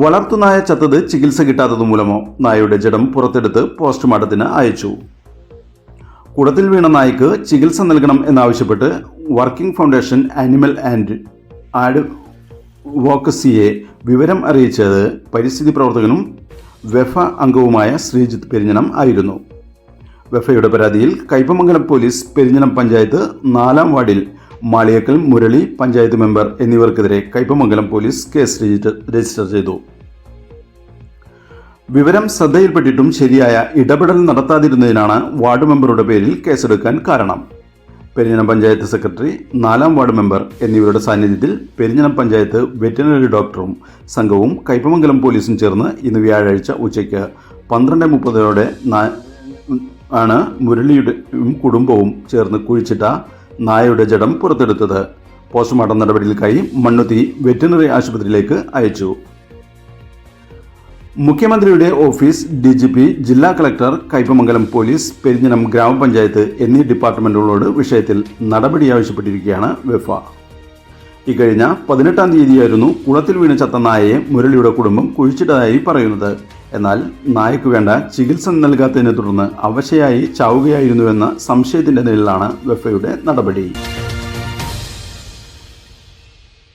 വളർത്തുനായ ചത്തത് ചികിത്സ കിട്ടാത്തത് മൂലമോ നായയുടെ ജഡം പുറത്തെടുത്ത് പോസ്റ്റ്മോർട്ടത്തിന് അയച്ചു. കുടത്തിൽ വീണ നായ്ക്ക് ചികിത്സ നൽകണം എന്നാവശ്യപ്പെട്ട് വർക്കിംഗ് ഫൗണ്ടേഷൻ ആനിമൽ ആൻഡ് ആഡ് വോക്കസിയെ വിവരം അറിയിച്ചത് പരിസ്ഥിതി പ്രവർത്തകനും വെഫ അംഗവുമായ ശ്രീജിത്ത് പെരിഞ്ഞനം ആയിരുന്നു. വെഫയുടെ പരാതിയിൽ കൈപ്പമംഗലം പോലീസ് പെരിഞ്ഞനം പഞ്ചായത്ത് നാലാം വാർഡിൽ മാളിയക്കൽ മുരളി പഞ്ചായത്ത് മെമ്പർ എന്നിവർക്കെതിരെ കയ്പമംഗലം പോലീസ് കേസ് രജിസ്റ്റർ ചെയ്തു. വിവരം ശ്രദ്ധയിൽപ്പെട്ടിട്ടും ശരിയായ ഇടപെടൽ നടത്താതിരുന്നതിനാണ് വാർഡ് മെമ്പറുടെ പേരിൽ കേസെടുക്കാൻ കാരണം. പെരിഞ്ഞനം പഞ്ചായത്ത് സെക്രട്ടറി നാലാം വാർഡ് മെമ്പർ എന്നിവരുടെ സാന്നിധ്യത്തിൽ പെരിഞ്ഞനം പഞ്ചായത്ത് വെറ്റിനറി ഡോക്ടറും സംഘവും കയ്പമംഗലം പോലീസും ചേർന്ന് ഇന്ന് വ്യാഴാഴ്ച ഉച്ചയ്ക്ക് പന്ത്രണ്ട് മുപ്പതോടെ ആണ് മുരളിയുടെയും കുടുംബവും ചേർന്ന് കുഴിച്ചിട്ട നായയുടെ ജഡം പുറത്തെടുത്തത്. പോസ്റ്റ്മോർട്ടം നടപടികൾക്കായി മണ്ണുത്തി വെറ്റിനറി ആശുപത്രിയിലേക്ക് അയച്ചു. മുഖ്യമന്ത്രിയുടെ ഓഫീസ് ഡി ജി പി ജില്ലാ കളക്ടർ കയ്പമംഗലം പോലീസ് പെരിഞ്ഞനം ഗ്രാമപഞ്ചായത്ത് എന്നീ ഡിപ്പാർട്ട്മെന്റുകളോട് വിഷയത്തിൽ നടപടി ആവശ്യപ്പെട്ടിരിക്കുകയാണ് വെഫ. ഇക്കഴിഞ്ഞ പതിനെട്ടാം തീയതിയായിരുന്നു കുളത്തിൽ വീണ് ചത്ത നായയെ മുരളിയുടെ കുടുംബം കുഴിച്ചിട്ടതായി പറയുന്നത്. എന്നാൽ നായക്ക് വേണ്ട ചികിത്സ നൽകാത്തതിനെ തുടർന്ന് അവശയായി ചാവുകയായിരുന്നുവെന്ന സംശയത്തിന്റെ നിലയിലാണ് വെഫയുടെ നടപടി.